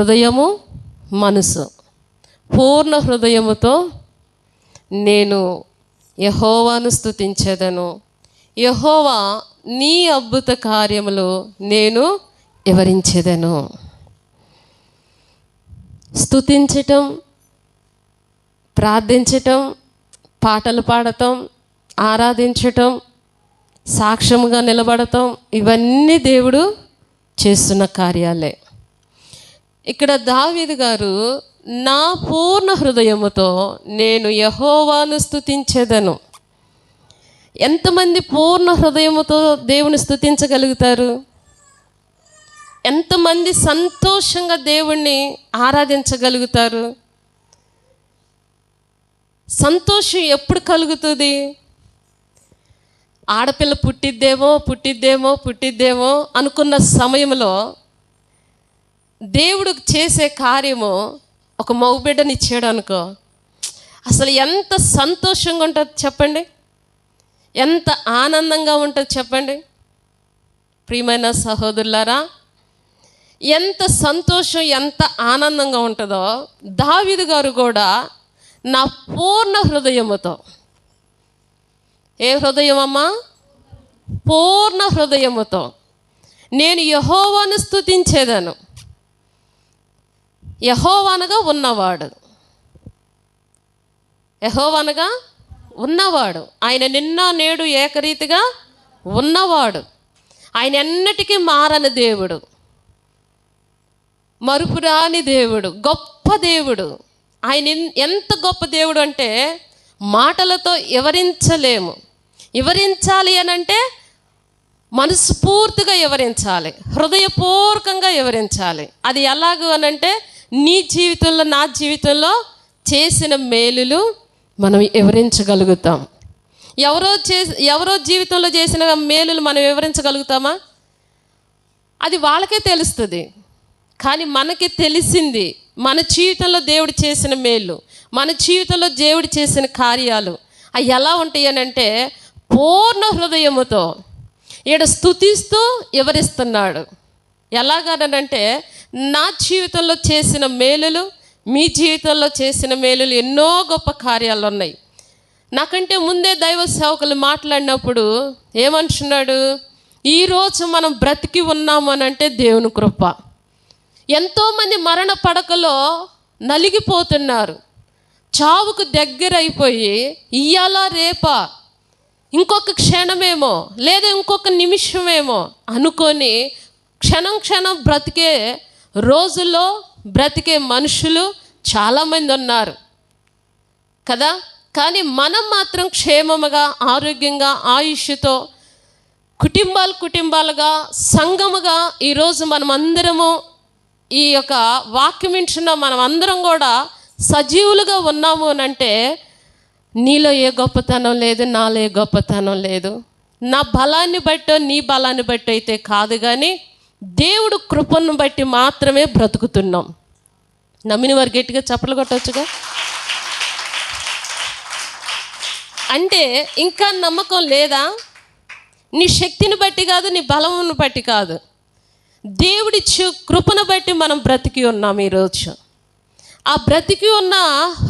హృదయము మనసు. పూర్ణ హృదయముతో నేను యహోవాను స్థుతించేదను యహోవా నీ అద్భుత కార్యములు నేను వివరించేదను. స్థుతించటం ప్రార్థించటం పాటలు పాడటం ఆరాధించటం సాక్ష్యముగా నిలబడటం ఇవన్నీ దేవుడు చేస్తున్న కార్యాలే. ఇక్కడ దావీదు గారు నా పూర్ణ హృదయముతో నేను యహోవాను స్థుతించేదను ఎంతమంది పూర్ణ హృదయముతో దేవుని స్థుతించగలుగుతారు ఎంతమంది సంతోషంగా దేవుణ్ణి ఆరాధించగలుగుతారు? సంతోషం ఎప్పుడు కలుగుతుంది? ఆడపిల్ల పుట్టిద్దేమో పుట్టిద్దేమో పుట్టిద్దేమో అనుకున్న సమయంలో దేవుడు చేసే కార్యము ఒక మగబిడ్డని ఇచ్చాడు అనుకో. అసలు ఎంత సంతోషంగా ఉంటుంది చెప్పండి. ఎంత ఆనందంగా ఉంటుంది చెప్పండి. ప్రియమైన సహోదరులారా ఎంత సంతోషం ఎంత ఆనందంగా ఉంటుందో దావిదు గారు కూడా నా పూర్ణ హృదయముతో. ఏ హృదయం అమ్మా పూర్ణ హృదయముతో. నేను యహోవాను స్థుతించేదాను యహోవానగా ఉన్నవాడు. యహోవనగా ఉన్నవాడు. ఆయన నిన్న నేడు ఏకరీతిగా ఉన్నవాడు. ఆయన ఎన్నటికీ మారని దేవుడు. మరుపురాని దేవుడు. గొప్ప దేవుడు. ఆయన ఎంత గొప్ప దేవుడు అంటే మాటలతో వివరించలేము. వివరించాలి అని అంటే మనస్ఫూర్తిగా వివరించాలి. హృదయపూర్వకంగా వివరించాలి. అది ఎలాగూ అనంటే అంటే నీ జీవితంలో నా జీవితంలో చేసిన మేలులు మనం వివరించగలుగుతాం. ఎవరో చే ఎవరో జీవితంలో చేసిన మేలులు మనం వివరించగలుగుతామా? అది వాళ్ళకే తెలుస్తుంది. కానీ మనకి తెలిసింది మన జీవితంలో దేవుడు చేసిన మేలు మన జీవితంలో దేవుడు చేసిన కార్యాలు అవి ఎలా ఉంటాయి అని అంటే పూర్ణ హృదయముతో ఈడ స్థుతిస్తూ వివరిస్తున్నాడు. ఎలాగనంటే నా జీవితంలో చేసిన మేలులు మీ జీవితంలో చేసిన మేలులు ఎన్నో గొప్ప కార్యాలు ఉన్నాయి నాకంటే ముందే దైవ సేవకులు మాట్లాడినప్పుడు ఏమంటున్నాడు ఈరోజు మనం బ్రతికి ఉన్నామనంటే దేవుని కృప. ఎంతోమంది మరణ పడకలో నలిగిపోతున్నారు. చావుకు దగ్గర అయిపోయి ఇయ్యాల రేపా ఇంకొక క్షణమేమో లేదా ఇంకొక నిమిషమేమో అనుకొని క్షణం క్షణం బ్రతికే రోజుల్లో బ్రతికే మనుషులు చాలామంది ఉన్నారు. కదా? కానీ మనం మాత్రం క్షేమముగా ఆరోగ్యంగా ఆయుష్తో కుటుంబాలు కుటుంబాలుగా సంఘముగా ఈరోజు మనమందరము ఈ యొక్క వాక్యం మనమందరం కూడా సజీవులుగా ఉన్నాము అని అంటే నీలో ఏ గొప్పతనం లేదు నాలో ఏ గొప్పతనం లేదు. నా బలాన్ని బట్టో నీ బలాన్ని బట్టి అయితే కాదు కానీ దేవుడు కృపను బట్టి మాత్రమే బ్రతుకుతున్నాం. నమ్మిన వారు గట్టిగా చప్పలు కొట్టవచ్చుగా అంటే ఇంకా నమ్మకం లేదా? నీ శక్తిని బట్టి కాదు నీ బలమును బట్టి కాదు. దేవుడిచ్చు కృపను బట్టి మనం బ్రతికి ఉన్నాం ఈరోజు. ఆ బ్రతికి ఉన్న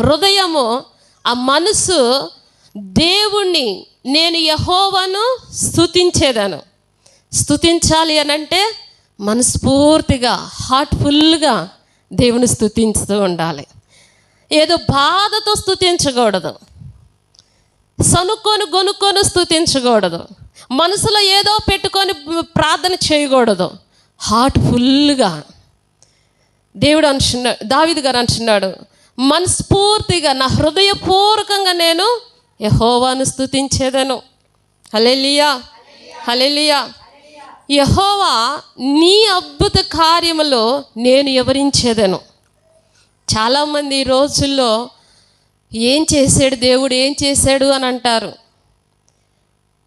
హృదయము ఆ మనసు దేవుణ్ణి నేను యహోవను స్థుతించేదాను స్థుతించాలి అని అంటే మనస్ఫూర్తిగా హార్ట్ఫుల్గా దేవుని స్థుతించుతూ ఉండాలి. ఏదో బాధతో స్థుతించకూడదు సనుక్కొని గొనుక్కొని స్థుతించకూడదు మనసులో ఏదో పెట్టుకొని ప్రార్థన చేయకూడదు. హార్ట్ఫుల్గా దేవుడు అంటున్నాడు దావిది గారు అంటున్నాడు మనస్ఫూర్తిగా నా హృదయపూర్వకంగా నేను యహోవాను స్థుతించేదను హలెలియా హలెలియా యహోవా నీ అద్భుత కార్యములో నేను వివరించేదను చాలామంది ఈ రోజుల్లో ఏం చేశాడు దేవుడు ఏం చేశాడు అని అంటారు.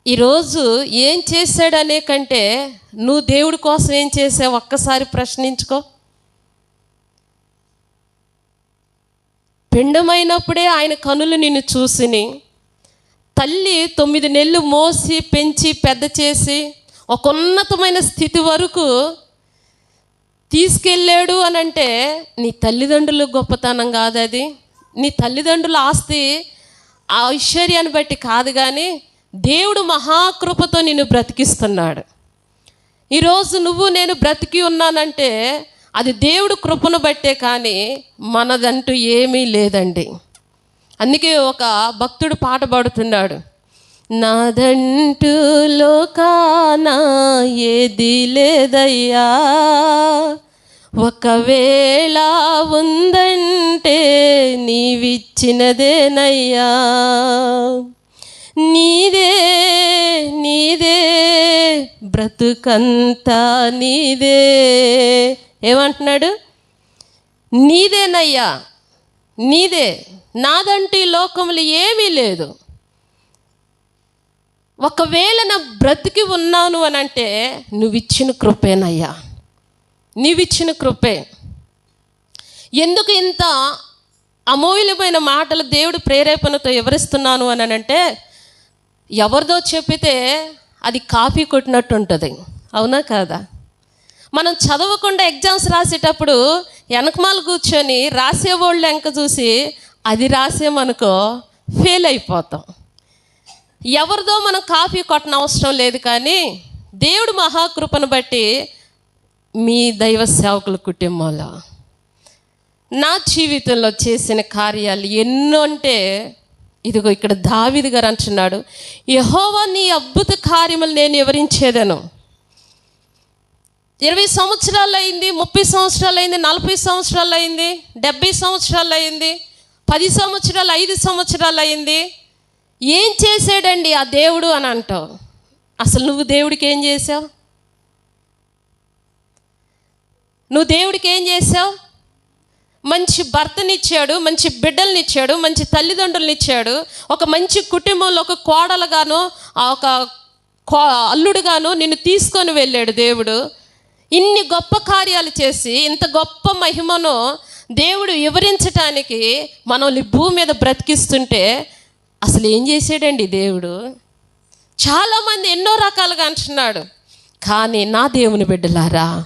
ఈరోజు ఏం చేశాడు అనే కంటే నువ్వు దేవుడి కోసం ఏం చేసావు ఒక్కసారి ప్రశ్నించుకో. పిండమైనప్పుడే ఆయన కనులు నిన్ను చూసిని తల్లి తొమ్మిది నెలలు మోసి పెంచి పెద్ద చేసి ఒక ఉన్నతమైన స్థితి వరకు తీసుకెళ్ళాడు అని అంటే నీ తల్లిదండ్రులు గొప్పతనం కాదు అది. నీ తల్లిదండ్రుల ఆస్తి ఆ ఐశ్వర్యాన్ని బట్టి కాదు కానీ దేవుడు మహాకృపతో నిన్ను బ్రతికిస్తున్నాడు. ఈరోజు నువ్వు నేను బ్రతికి ఉన్నానంటే అది దేవుడు కృపను బట్టే కానీ మనదంటూ ఏమీ లేదండి. అందుకే ఒక భక్తుడు పాట పాడుతున్నాడు. నాదంటూ లోకాన ఏది లేదయ్యా ఒకవేళ ఉందంటే నీవిచ్చినదేనయ్యా. నీదే నీదే బ్రతుకంతా నీదే. ఏమంటున్నాడు? నీదేనయ్యా నీదే. నాదంటూ ఈ లోకములు ఏమీ లేదు. ఒకవేళ నా బ్రతికి ఉన్నాను అని అంటే నువ్వు ఇచ్చిన కృపేనయ్యా. నీవిచ్చిన కృపే. ఎందుకు ఇంత అమూల్యమైన మాటలు దేవుడు ప్రేరేపణతో వివరిస్తున్నాను అని అంటే ఎవరిదో చెప్పితే అది కాపీ కొట్టినట్టు ఉంటుంది. అవునా కాదా? మనం చదవకుండా ఎగ్జామ్స్ రాసేటప్పుడు వెనకమాలు కూర్చొని రాసేవాళ్ళు వెనక చూసి అది రాసేమనుకో ఫెయిల్ అయిపోతాం. ఎవరిదో మనం కాపీ కొట్టన అవసరం లేదు కానీ దేవుడు మహాకృపను బట్టి మీ దైవ సేవకుల కుటుంబంలో నా జీవితంలో చేసిన కార్యాలు ఎన్నో అంటే ఇదిగో ఇక్కడ దావిది గారు అంటున్నాడు యహోవా నీ అద్భుత కార్యములు నేను వివరించేదను. ఇరవై సంవత్సరాలు అయింది ముప్పై సంవత్సరాలు అయింది నలభై సంవత్సరాలు అయింది డెబ్బై సంవత్సరాలు అయింది పది సంవత్సరాలు ఐదు సంవత్సరాలు అయింది ఏం చేసాడండి ఆ దేవుడు అని అంటావు? అసలు నువ్వు దేవుడికి ఏం చేసావు నువ్వు దేవుడికి ఏం చేసావు మంచి భర్తనిచ్చాడు మంచి బిడ్డలనిచ్చాడు మంచి తల్లిదండ్రులనిచ్చాడు. ఒక మంచి కుటుంబంలో ఒక కోడలుగాను ఆ ఒక కో అల్లుడుగాను నిన్ను తీసుకొని వెళ్ళాడు దేవుడు. ఇన్ని గొప్ప కార్యాలు చేసి ఇంత గొప్ప మహిమను దేవుడు వివరించటానికి మనల్ని భూమి మీద బ్రతికిస్తుంటే అసలు ఏం చేసాడండి దేవుడు? చాలామంది ఎన్నో రకాలుగా అంటున్నాడు. కానీ నా దేవుని బిడ్డలారా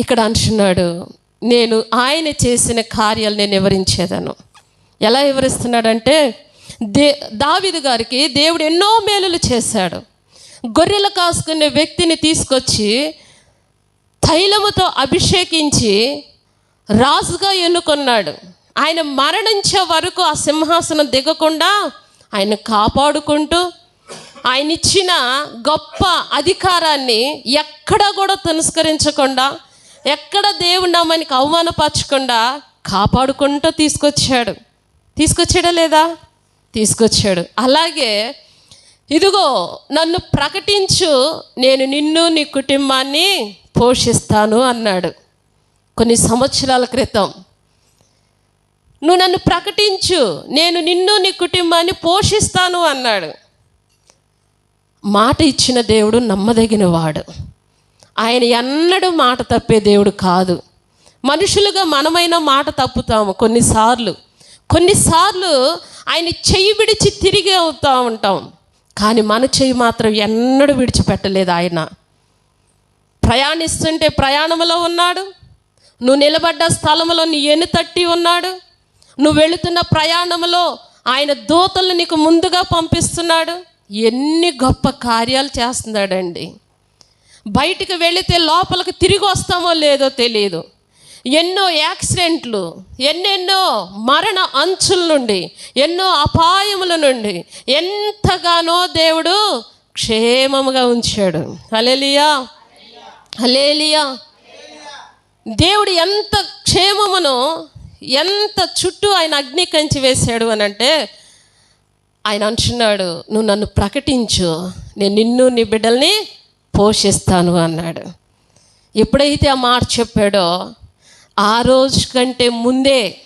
ఇక్కడ అంటున్నాడు నేను ఆయన చేసిన కార్యాలు నేను వివరించేదను. ఎలా వివరిస్తున్నాడంటే దే దావిదు గారికి దేవుడు ఎన్నో మేలులు చేశాడు. గొర్రెలు కాసుకునే వ్యక్తిని తీసుకొచ్చి తైలముతో అభిషేకించి రాజుగా ఎన్నుకున్నాడు. ఆయన మరణించే వరకు ఆ సింహాసనం దిగకుండా ఆయన కాపాడుకుంటూ ఆయన ఇచ్చిన గొప్ప అధికారాన్ని ఎక్కడ కూడా తిరస్కరించకుండా ఎక్కడ దేవుడి నామానికి అవమానపరచకుండా కాపాడుకుంటూ తీసుకొచ్చాడు. తీసుకొచ్చాడా లేదా? తీసుకొచ్చాడు. అలాగే ఇదిగో నన్ను ప్రకటించు నేను నిన్ను నీ కుటుంబాన్ని పోషిస్తాను అన్నాడు. కొన్ని సంవత్సరాల క్రితం. నువ్వు నన్ను ప్రకటించు. నేను నిన్ను నీ కుటుంబాన్ని పోషిస్తాను అన్నాడు. మాట ఇచ్చిన దేవుడు నమ్మదగిన వాడు ఆయన ఎన్నడూ మాట తప్పే దేవుడు కాదు. మనుషులుగా మనమైన మాట తప్పుతాము కొన్నిసార్లు. కొన్నిసార్లు ఆయన చెయ్యి విడిచి తిరిగి అవుతూ ఉంటాం. కానీ మన చెయ్యి మాత్రం ఎన్నడూ విడిచిపెట్టలేదు ఆయన. ప్రయాణిస్తుంటే ప్రయాణంలో ఉన్నాడు. నువ్వు నిలబడ్డ స్థలంలో నీ ఎన్ను తట్టి ఉన్నాడు. నువ్వు వెళుతున్న ప్రయాణంలో ఆయన దూతలను నీకు ముందుగా పంపిస్తున్నాడు. ఎన్ని గొప్ప కార్యాలు చేస్తున్నాడండి. బయటికి వెళితే లోపలికి తిరిగి వస్తామో లేదో తెలియదు ఎన్నో యాక్సిడెంట్లు ఎన్నెన్నో మరణ అంచుల నుండి ఎన్నో అపాయముల నుండి ఎంతగానో దేవుడు క్షేమముగా ఉంచాడు. అలేలియా అలేలియా దేవుడు ఎంత క్షేమమును ఎంత చుట్టూ ఆయన అగ్ని కంచి వేశాడు అని అంటే ఆయన అంటున్నాడు నువ్వు నన్ను ప్రకటించు నేను నిన్ను నీ బిడ్డల్ని పోషిస్తాను అన్నాడు. ఎప్పుడైతే ఆ మాట చెప్పాడో ఆ రోజు కంటే ముందే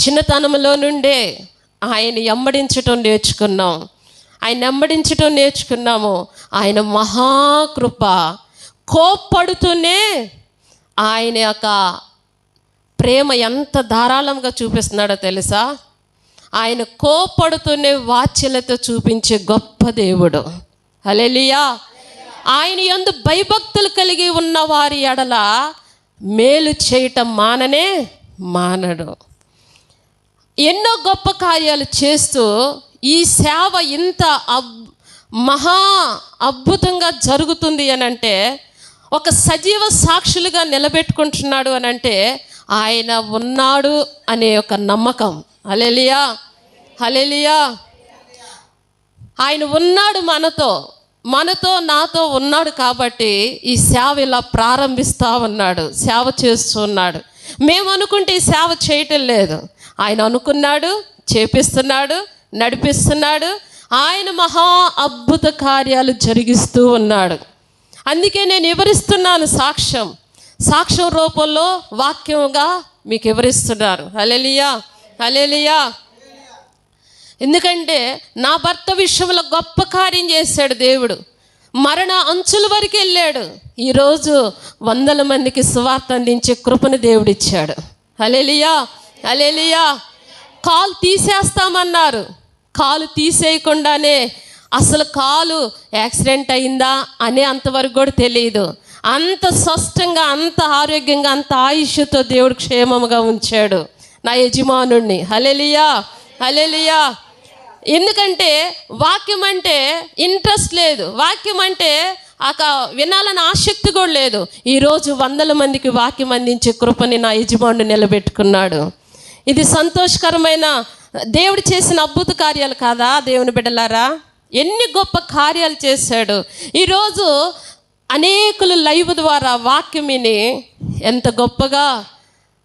చిన్నతనంలో నుండే ఆయన ఎమ్మడించటం నేర్చుకున్నాం. ఆయన వెంబడించటం నేర్చుకున్నాము. ఆయన మహాకృప. కోప్పడుతూనే ఆయన యొక్క ప్రేమ ఎంత ధారాళంగా చూపిస్తున్నాడో తెలుసా? ఆయన కోపడుతూనే వాచ్యలతో చూపించే గొప్ప దేవుడు. హలెలియా ఆయన యందు భయభక్తులు కలిగి ఉన్న వారి ఎడల మేలు చేయటం మాననే మానడు. ఎన్నో గొప్ప కార్యాలు చేస్తూ ఈ సేవ ఇంత అబ్ మహా అద్భుతంగా జరుగుతుంది అని అంటే ఒక సజీవ సాక్షులుగా నిలబెట్టుకుంటున్నాడు అని అంటే ఆయన ఉన్నాడు అనే ఒక నమ్మకం. హలెలియా హలెలియా ఆయన ఉన్నాడు మనతో మనతో నాతో ఉన్నాడు కాబట్టి ఈ సేవ ఇలా ప్రారంభిస్తూ ఉన్నాడు సేవ చేస్తూ ఉన్నాడు. మేము అనుకుంటే ఈ సేవ చేయటం లేదు. ఆయన అనుకున్నాడు చేపిస్తున్నాడు నడిపిస్తున్నాడు. ఆయన మహా అద్భుత కార్యాలు జరిగిస్తూ ఉన్నాడు. అందుకే నేను వివరిస్తున్నాను సాక్ష్యం. సాక్ష్యం రూపంలో వాక్యంగా మీకు వివరిస్తున్నారు. హలెలియా హలెలియా ఎందుకంటే నా భర్త విషయంలో గొప్ప కార్యం చేశాడు దేవుడు. మరణ అంచుల వరకు వెళ్ళాడు. ఈరోజు వందల మందికి సువార్త అందించే కృపను దేవుడిచ్చాడు హలేలియా హలేలియా కాలు తీసేస్తామన్నారు. కాలు తీసేయకుండానే అసలు కాలు యాక్సిడెంట్ అయిందా అనే అంతవరకు కూడా తెలియదు అంత స్పష్టంగా అంత ఆరోగ్యంగా అంత ఆయుష్తో దేవుడు క్షేమముగా ఉంచాడు నా యజమానుణ్ణి. హలెలియా హలెలియా ఎందుకంటే వాక్యం అంటే ఇంట్రెస్ట్ లేదు. వాక్యం అంటే ఆ వినాలని ఆసక్తి కూడా లేదు. ఈరోజు వందల మందికి వాక్యం అందించే కృపని నా యజమానుడు నిలబెట్టుకున్నాడు. ఇది సంతోషకరమైన దేవుడు చేసిన అద్భుత కార్యాలు కాదా దేవుని బిడ్డలారా? ఎన్ని గొప్ప కార్యాలు చేశాడు. ఈరోజు అనేకులు లైవ్ ద్వారా వాక్యమిని ఎంత గొప్పగా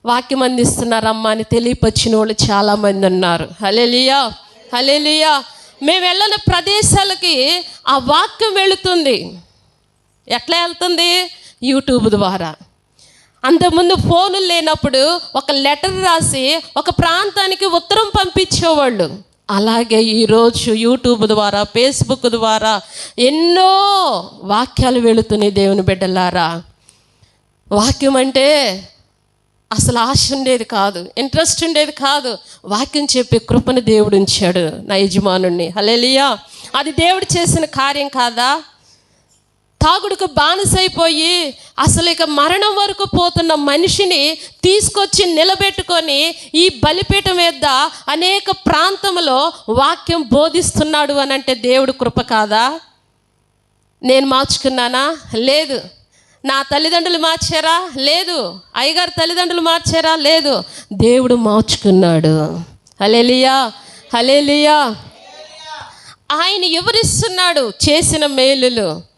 వాక్యం అందిస్తున్నారమ్మా అని తెలియపచ్చిన వాళ్ళు చాలామంది ఉన్నారు. హలేలియా హలేలియా మేము వెళ్ళిన ప్రదేశాలకి ఆ వాక్యం వెళుతుంది. ఎట్లా వెళ్తుంది? యూట్యూబ్ ద్వారా. అంతకుముందు ఫోన్లు లేనప్పుడు ఒక లెటర్ రాసి ఒక ప్రాంతానికి ఉత్తరం పంపించేవాళ్ళు. అలాగే ఈరోజు యూట్యూబ్ ద్వారా ఫేస్బుక్ ద్వారా ఎన్నో వాక్యాలు వెళుతున్నాయి దేవుని బిడ్డలారా. వాక్యం అంటే అసలు ఆశ ఉండేది కాదు ఇంట్రెస్ట్ ఉండేది కాదు. వాక్యం చెప్పే కృపను దేవుడు ఉంచాడు నా యజమానుణ్ణి. హలేలియా అది దేవుడు చేసిన కార్యం కాదా? తాగుడుకు బానిసైపోయి అసలు ఇక మరణం వరకు పోతున్న మనిషిని తీసుకొచ్చి నిలబెట్టుకొని ఈ బలిపీఠం మీద అనేక ప్రాంతంలో వాక్యం బోధిస్తున్నాడు అని అంటే దేవుడు కృప కాదా? నేను మార్చుకున్నానా? లేదు. నా తల్లిదండ్రులు మార్చారా? లేదు. అయ్యగారు తల్లిదండ్రులు మార్చారా? లేదు. దేవుడు మార్చుకున్నాడు. హలేలియా హలేలియా ఆయన ఎవరిస్తున్నాడు? చేసిన మేలులు.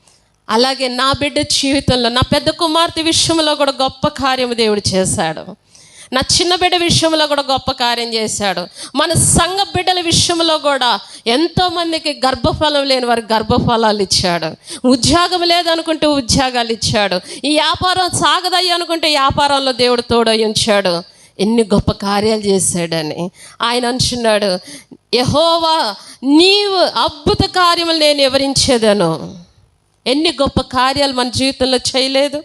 అలాగే నా బిడ్డ జీవితంలో నా పెద్ద కుమార్తె విషయంలో కూడా గొప్ప కార్యం దేవుడు చేశాడు. నా చిన్న బిడ్డ విషయంలో కూడా గొప్ప కార్యం చేశాడు. మన సంఘ బిడ్డల విషయంలో కూడా ఎంతోమందికి గర్భఫలం లేని వారికి గర్భఫలాలు ఇచ్చాడు. ఉద్యోగం లేదనుకుంటే ఉద్యోగాలు ఇచ్చాడు. ఈ వ్యాపారం సాగదయ్యనుకుంటే వ్యాపారంలో దేవుడు తోడై ఉంచాడు. ఎన్ని గొప్ప కార్యాలు చేశాడని. ఆయన అంటున్నాడు యహోవా నీవు అద్భుత కార్యములు నేను వివరించేదను. ఎన్ని గొప్ప కార్యాలు మన జీవితంలో చేయలేదు.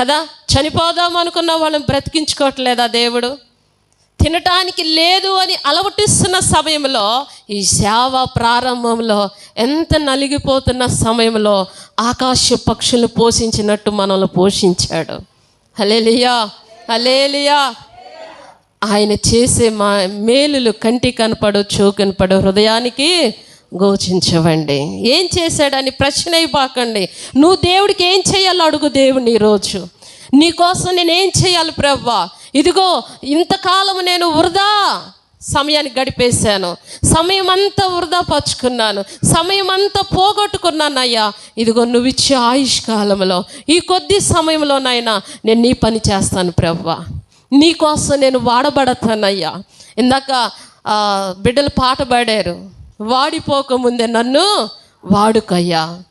కదా? చనిపోదాం అనుకున్న వాళ్ళని బ్రతికించుకోవట్లేదా దేవుడు? తినటానికి లేదు అని అలవటిస్తున్న సమయంలో ఈ సేవ ప్రారంభంలో ఎంత నలిగిపోతున్న సమయంలో ఆకాశ పక్షులు పోషించినట్టు మనల్ని పోషించాడు. హలేలియా హలేలియా ఆయన చేసే మా మేలులు కంటి కనపడు చూ కనపడు హృదయానికి గోచించవండి. ఏం చేశాడని ప్రశ్న అయిపోకండి నువ్వు దేవుడికి ఏం చేయాలో అడుగు దేవుని ఈరోజు. నీకోసం నేను ఏం చేయాలి ప్రవ్వా? ఇదిగో ఇంతకాలం నేను వృధా సమయాన్ని గడిపేశాను. సమయం అంతా వృధా పరుచుకున్నాను సమయం అంతా పోగొట్టుకున్నాను అయ్యా. ఇదిగో నువ్వు ఇచ్చే ఆయుష్ కాలంలో ఈ కొద్ది సమయంలోనైనా నేను నీ పని చేస్తాను ప్రవ్వా. నీకోసం నేను వాడబడతానయ్యా. ఇందాక బిడ్డలు పాట పాడారు. వాడిపోకముందే నన్ను వాడుకయ్యా.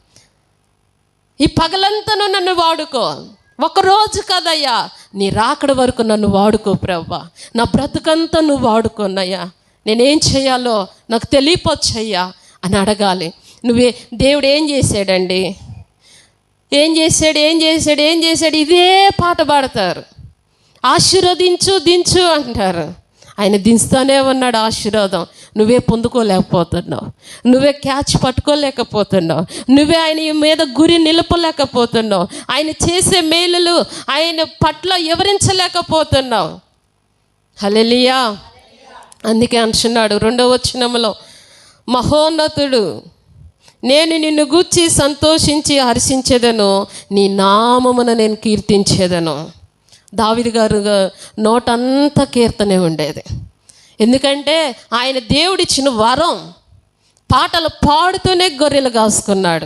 ఈ పగలంతను నన్ను వాడుకో. ఒకరోజు కదయ్యా నీ రాకడ వరకు నన్ను వాడుకో ప్రవ్వా. నా బ్రతుకంతా నువ్వు వాడుకోనయ్యా నేనేం చేయాలో నాకు తెలియపొచ్చయ్యా అని అడగాలి. నువ్వే దేవుడు ఏం చేశాడండి? ఏం చేశాడు ఏం చేశాడు ఏం చేశాడు? ఇదే పాట పాడతారు. ఆశీర్వదించు దించు అంటారు. ఆయన దించుతూనే ఉన్నాడు ఆశీర్వాదం. నువ్వే పొందుకోలేకపోతున్నావు. నువ్వే క్యాచ్ పట్టుకోలేకపోతున్నావు. నువ్వే ఆయన మీద గురి నిలపలేకపోతున్నావు. ఆయన చేసే మేలులు ఆయన పట్ల వివరించలేకపోతున్నావు. హలెలియా అందుకే అంటున్నాడు రెండవ వచనంలో మహోన్నతుడు నేను నిన్ను గూర్చి సంతోషించి హర్షించేదను నీ నామమున నేను కీర్తించేదను. దావిది గారు నోటంతా కీర్తనే ఉండేది. ఎందుకంటే ఆయన దేవుడిచ్చిన వరం పాటలు పాడుతూనే గొర్రెలు కాసుకున్నాడు.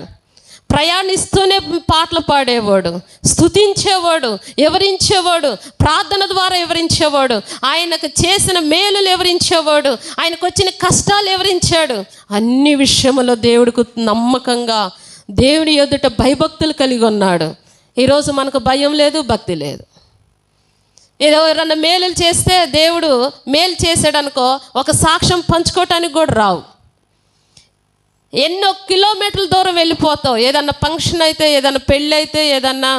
ప్రయాణిస్తూనే పాటలు పాడేవాడు స్తుతించేవాడు ఎవరించేవాడు ప్రార్థన ద్వారా ఎవరించేవాడు ఆయనకు చేసిన మేలులు ఎవరించేవాడు ఆయనకు వచ్చిన కష్టాలు ఎవరించాడు. అన్ని విషయంలో దేవుడికి నమ్మకంగా దేవుని ఎదుట భయభక్తులు కలిగి ఉన్నాడు. ఈరోజు మనకు భయం లేదు భక్తి లేదు. ఏదో ఎవరన్నా మేలులు చేస్తే దేవుడు మేలు చేసాడనుకో ఒక సాక్ష్యం పంచుకోవటానికి కూడా రావు. ఎన్నో కిలోమీటర్ల దూరం వెళ్ళిపోతావు. ఏదన్నా ఫంక్షన్ అయితే ఏదన్నా పెళ్ళి అయితే ఏదన్నా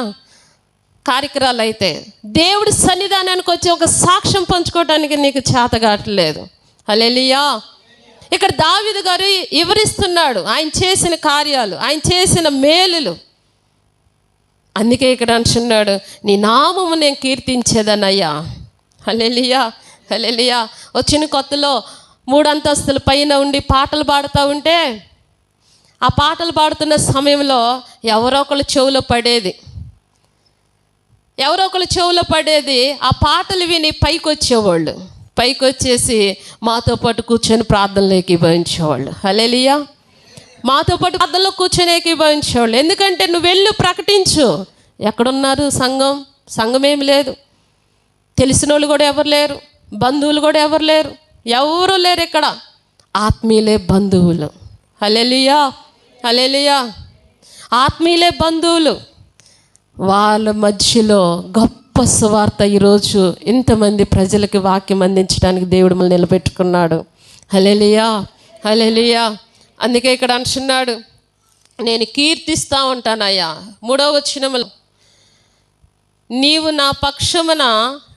కార్యక్రమాలు అయితే దేవుడి సన్నిధానానికి వచ్చి ఒక సాక్ష్యం పంచుకోవడానికి నీకు చేతగాట్లేదు అలెలియా ఇక్కడ దావిదు గారు వివరిస్తున్నాడు ఆయన చేసిన కార్యాలు ఆయన చేసిన మేలులు. అందుకే ఇక్కడ అంటున్నాడు నీ నామము నేను కీర్తించేదనయ్యా హలెలియా హలెలియా వచ్చిన కొత్తలో మూడు అంతస్తుల పైన ఉండి పాటలు పాడుతూ ఉంటే ఆ పాటలు పాడుతున్న సమయంలో ఎవరో ఒకళ్ళు చెవులో పడేది. ఎవరో ఒకళ్ళు చెవులో పడేది ఆ పాటలు విని పైకి వచ్చేవాళ్ళు పైకి వచ్చేసి మాతో పాటు కూర్చొని ప్రార్థనలోకి ఏకీభవించేవాళ్ళు హలేలియా మాతో పాటు ప్రార్థనలో కూర్చొని ఏకీభవించేవాళ్ళు. ఎందుకంటే నువ్వు వెళ్ళు ప్రకటించు. ఎక్కడున్నారు సంఘం? సంఘం ఏమి లేదు. తెలిసిన వాళ్ళు కూడా ఎవరు లేరు. బంధువులు కూడా ఎవరు లేరు. ఎవరు లేరు ఇక్కడ. ఆత్మీయులే బంధువులు. హలెలియా హలెలియా ఆత్మీయులే బంధువులు. వాళ్ళ మధ్యలో గొప్ప సువార్త ఈరోజు ఇంతమంది ప్రజలకి వాక్యం అందించడానికి దేవుడు మనల్ని నిలబెట్టుకున్నాడు. హలెలియా హలెలియా అందుకే ఇక్కడ అంటున్నాడు నేను కీర్తిస్తూ ఉంటానయ్యా. మూడవ వచనములు నీవు నా పక్షమున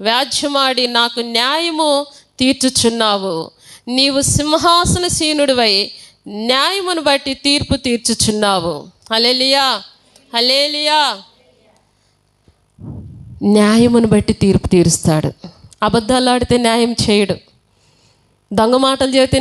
వ్యాజ్యమాడి నాకు న్యాయము తీర్చుచున్నావు. నీవు సింహాసన సీనుడివై న్యాయమును బట్టి తీర్పు తీర్చుచున్నావు. హలేలియా హలేలియా న్యాయమును బట్టి తీర్పు తీరుస్తాడు. అబద్ధాలు ఆడితే న్యాయం చేయడు. దొంగ మాటలు చెబితే